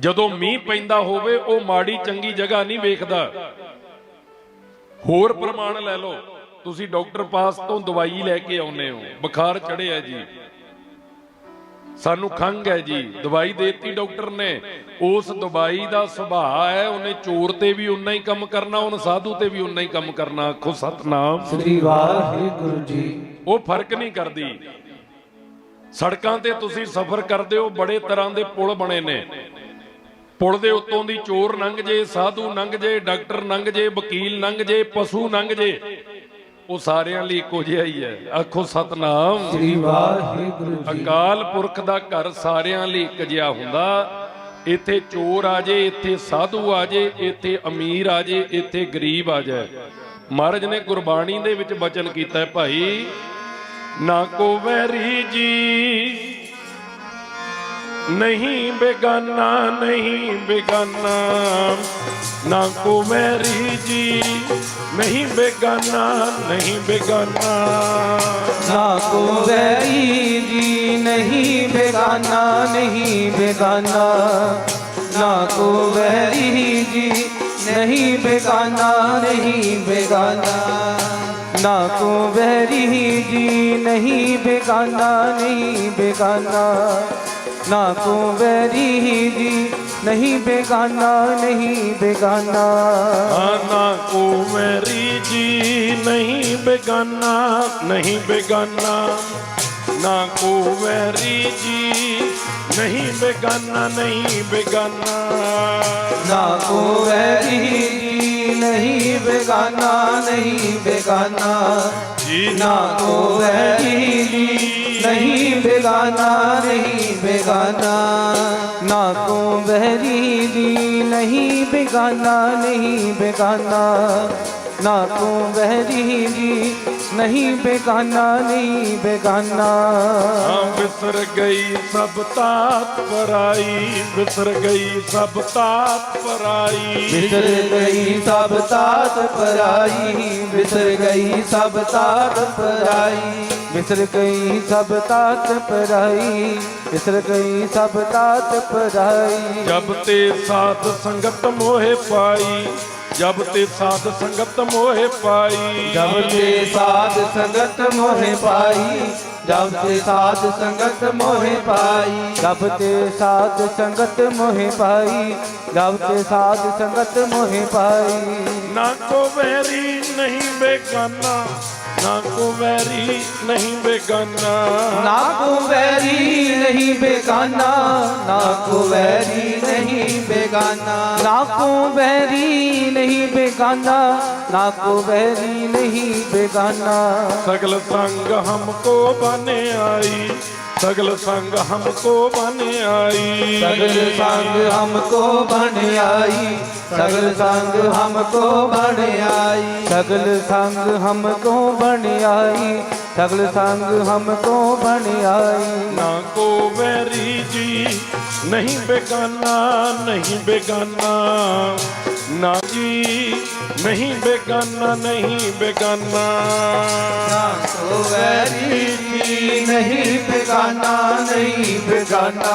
ਜਦੋਂ ਮੀਂਹ ਪੈਂਦਾ ਹੋਵੇ ਉਹ ਮਾੜੀ ਚੰਗੀ ਜਗ੍ਹਾ ਨਹੀਂ ਵੇਖਦਾ। ਹੋਰ ਪ੍ਰਮਾਣ ਲੈ ਲਓ। ਤੁਸੀਂ ਡਾਕਟਰ ਪਾਸ ਤੋਂ ਦਵਾਈ ਲੈ ਕੇ ਆਉਨੇ ਹੋ। ਬੁਖਾਰ ਚੜਿਆ ਜੀ। ਸਾਨੂੰ ਖੰਗ ਹੈ ਜੀ। ਦਵਾਈ ਦੇਤੀ ਡਾਕਟਰ ਨੇ। ਉਸ ਦਵਾਈ ਦਾ ਸੁਭਾਅ ਹੈ ਉਹਨੇ ਚੋਰ ਤੇ ਵੀ ਉਨਾ ਹੀ ਕੰਮ ਕਰਨਾ ਉਹਨੇ ਸਾਧੂ ਤੇ ਵੀ ਉਨਾ ਹੀ ਕੰਮ ਕਰਨਾ। ਆਖੋ ਸਤਨਾਮ। ਸ੍ਰੀ ਵਾਹਿਗੁਰੂ ਜੀ। ਉਹ ਫ਼ਰਕ ਨਹੀਂ ਕਰਦੀ। ਸੜਕਾਂ ਤੇ ਤੁਸੀਂ ਸਫ਼ਰ ਕਰਦੇ ਹੋ ਬੜੇ ਤਰ੍ਹਾਂ ਦੇ ਪੁਲ ਬਣੇ ਨੇ। ਪੁਲ ਦੇ ਉੱਤੋਂ ਦੀ ਚੋਰ ਲੰਘ ਜੇ ਸਾਧੂ ਲੰਘ ਜੇ ਡਾਕਟਰ ਲੰਘ ਜੇ ਵਕੀਲ ਲੰਘ ਜੇ ਪਸ਼ੂ ਲੰਘ ਜੇ ਉਹ ਸਾਰਿਆਂ ਲਈ ਇੱਕੋ ਜਿਹਾ ਹੀ ਹੈ। ਆਖੋ ਸਤਨਾਮ। ਸ੍ਰੀ ਵਾਹਿਗੁਰੂ ਜੀ। ਅਕਾਲ ਪੁਰਖ ਦਾ ਘਰ ਸਾਰਿਆਂ ਲਈ ਇੱਕ ਜਿਹਾ ਹੁੰਦਾ। ਇੱਥੇ ਚੋਰ ਆ ਜੇ ਇੱਥੇ ਸਾਧੂ ਆ ਜੇ ਇੱਥੇ ਅਮੀਰ ਆ ਜੇ ਇੱਥੇ ਗਰੀਬ ਆ ਜਾਏ। ਮਹਾਰਾਜ ਨੇ ਗੁਰਬਾਣੀ ਦੇ ਵਿੱਚ ਬਚਨ ਕੀਤਾ ਹੈ ਭਾਈ ਨਾ ਕੋ ਵੈਰੀ ਜੀ ਨਹੀਂ ਬੇਗਾਨਾ ਨਹੀਂ ਬੇਗਾਨਾ। ਨਾ ਕੋ ਵੈਰੀ ਜੀ, ਨਹੀਂ ਬੇਗਾਨਾ ਨਹੀਂ ਬੇਗਾਨਾ। ਨਾ ਕੋ ਵੈਰੀ ਜੀ, ਨਹੀਂ ਬੇਗਾਨਾ ਨਹੀਂ ਬੇਗਾਨਾ। ਨਾ ਕੋ ਵੈਰੀ ਜੀ, ਨਹੀਂ ਬੇਗਾਨਾ ਨਹੀਂ ਬੇਗਾਨਾ। ਨਾ ਕੋ ਵੈਰੀ ਜੀ, ਨਹੀਂ ਬੇਗਾਨਾ ਨਹੀਂ ਬੇਗਾਨਾ। ਨਾ ਕੋ ਵੈਰੀ ਜੀ ਨਹੀਂ ਬੇਗਾਨਾ ਨਹੀਂ ਬੇਗਾਨਾ। ਆਨਾ ਕੋ ਮੇਰੀ ਜੀ ਨਹੀਂ ਬੇਗਾਨਾ ਨਹੀਂ ਬੇਗਾਨਾ। ਨਾ ਕੋ ਮੇਰੀ ਜੀ ਨਹੀਂ ਬੇਗਾਨਾ ਨਹੀਂ ਬੇਗਾਨਾ। ਨਾ ਕੋ ਵੈਰੀ ਜੀ ਨਹੀਂ, ਬੇਗਾਨਾ ਨਹੀਂ, ਬੇਗਾਨਾ। ਜੀ ਨਾ ਕੋ ਵੈਰੀ ਜੀ ਨਹੀਂ, ਬੇਗਾਨਾ ਨਹੀਂ, ਬੇਗਾਨਾ। ਨਾ ਕੋ ਵੈਰੀ ਜੀ ਨਹੀਂ, ਬੇਗਾਨਾ ਨਹੀਂ, ਬੇਗਾਨਾ। ਨਾ ਕੋ ਵੈਰੀ ਜੀ ਨਹੀਂ ਬੇਗਾਨਾ ਨਹੀਂ ਬੇਗਾਨਾ। ਹਾਂ ਵਿਸਰ ਗਈ ਸਭ ਤਾਤ ਪਰਾਈ ਵਿਸਰ ਗਈ ਸਭ ਤਾਤ ਪਰਾਈ। ਵਿਸਰ ਗਈ ਸਭ ਤਾਤ ਪਰਾਈ ਵਿਸਰ ਗਈ ਸਭ ਤਾਤ ਪਰਾਈ। ਵਿਸਰ ਗਈ ਸਭ ਤਾਤ ਪਰਾਈ ਵਿਸਰ ਗਈ ਸਭ ਤਾਤ ਪਰਾਈ। ਜਬ ਤੇ ਸਾਧ ਸੰਗਤ ਮੋਹਿ ਪਾਈ ਜਬ ਤੇ ਸਾਧ ਸੰਗਤ ਮੋਹਿ ਪਾਈ। ਜਬ ਤੇ ਸਾਧ ਸੰਗਤ ਮੋਹਿ ਪਾਈ ਜਬ ਤੇ ਸਾਧ ਸੰਗਤ ਮੋਹਿ ਪਾਈ। ਜਬ ਤੇ ਸਾਧ ਸੰਗਤ ਮੋਹਿ ਪਾਈ ਜਬ ਤੇ ਸਾਧ ਸੰਗਤ ਮੋਹਿ ਪਾਈ। ਨਾ ਕੋ ਵੈਰੀ ਨਹੀਂ ਬੇਗਾਨਾ ਨਾ ਕੋ ਵੈਰੀ ਨਹੀਂ ਬੇਗਾਨਾ। ਨਾ ਕੋ ਵੈਰੀ ਨਹੀਂ ਬੇਗਾਨਾ ਨਾ ਕੋ ਵੈਰੀ ਨਹੀਂ बेगाना ना को बहरी नहीं बेगाना ना को बहरी नहीं बेगाना सगल संग हमको बने आई सगल संग हमको बने आई सगल संग हमको बने आई सगल संग हमको बने आई सगल संग हमको बने आई सगल संग हमको बने आई ना को बैर ਨਹੀਂ ਬੇਗਾਨਾ ਨਹੀਂ ਬੇਗਾਨਾ। ਨਾ ਜੀ, ਨਹੀਂ ਬੇਗਾਨਾ ਨਹੀਂ ਬੇਗਾਨਾ। ਸੋ ਵੈਰੀ ਕੀ ਨਹੀਂ ਬੇਗਾਨਾ ਨਹੀਂ ਬੇਗਾਨਾ।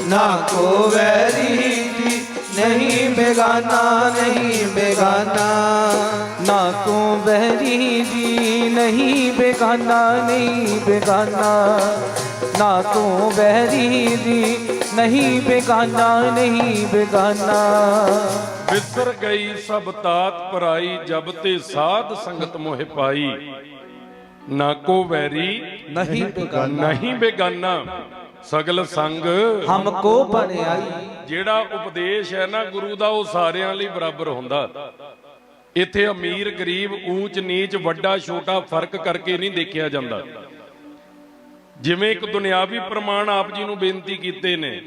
ਨਾ ਕੋ ਵੈਰੀ ਕੀ ਨਹੀਂ ਬੇਗਾਨਾ ਨਹੀਂ ਬੇਗਾਨਾ। ਨਾ ਤੂੰ ਬਹਿਰੀ ਜੀ ਨਹੀਂ ਬੇਗਾਨਾ ਨਹੀਂ ਬੇਗਾਨਾ। ਨਾ ਤੂੰ ਬਹਿਰੀ ਜੀ ਨਹੀਂ ਬੇਗਾਨਾ ਨਹੀਂ ਬੇਗਾਨਾ। ਵਿਸਰ ਗਈ ਸਭ ਤਾਤ ਪਰਾਈ ਜਬ ਤੇ ਸਾਧ ਸੰਗਤ ਮੋਹਿ ਪਾਈ। ਨਾ ਕੋ ਵੈਰੀ ਨਹੀਂ ਬੇਗਾਨਾ। ਨਹੀਂ ਬੇਗਾਨਾ। ਸਗਲ ਸੰਗ ਹਮ ਕੋ ਬਣ ਜਿਹੜਾ ਉਪਦੇਸ਼ ਹੈ ਨਾ ਗੁਰੂ ਦਾ, ਉਹ ਸਾਰਿਆਂ ਲਈ ਬਰਾਬਰ ਹੁੰਦਾ। ਇੱਥੇ ਅਮੀਰ, ਗਰੀਬ, ਊਚ, ਨੀਚ, ਵੱਡਾ, ਛੋਟਾ ਫ਼ਰਕ ਕਰਕੇ ਨਹੀਂ ਦੇਖਿਆ ਜਾਂਦਾ। ਜਿਵੇਂ ਇੱਕ ਦੁਨਿਆਵੀ ਪ੍ਰਮਾਣ ਆਪ ਜੀ ਨੂੰ ਬੇਨਤੀ ਕੀਤੇ ਨੇ,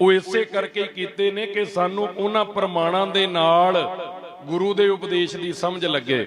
ਉਹ ਇਸੇ ਕਰਕੇ ਕੀਤੇ ਨੇ ਕਿ ਸਾਨੂੰ ਉਹਨਾਂ ਪ੍ਰਮਾਣਾਂ ਦੇ ਨਾਲ ਗੁਰੂ ਦੇ ਉਪਦੇਸ਼ ਦੀ ਸਮਝ ਲੱਗੇ।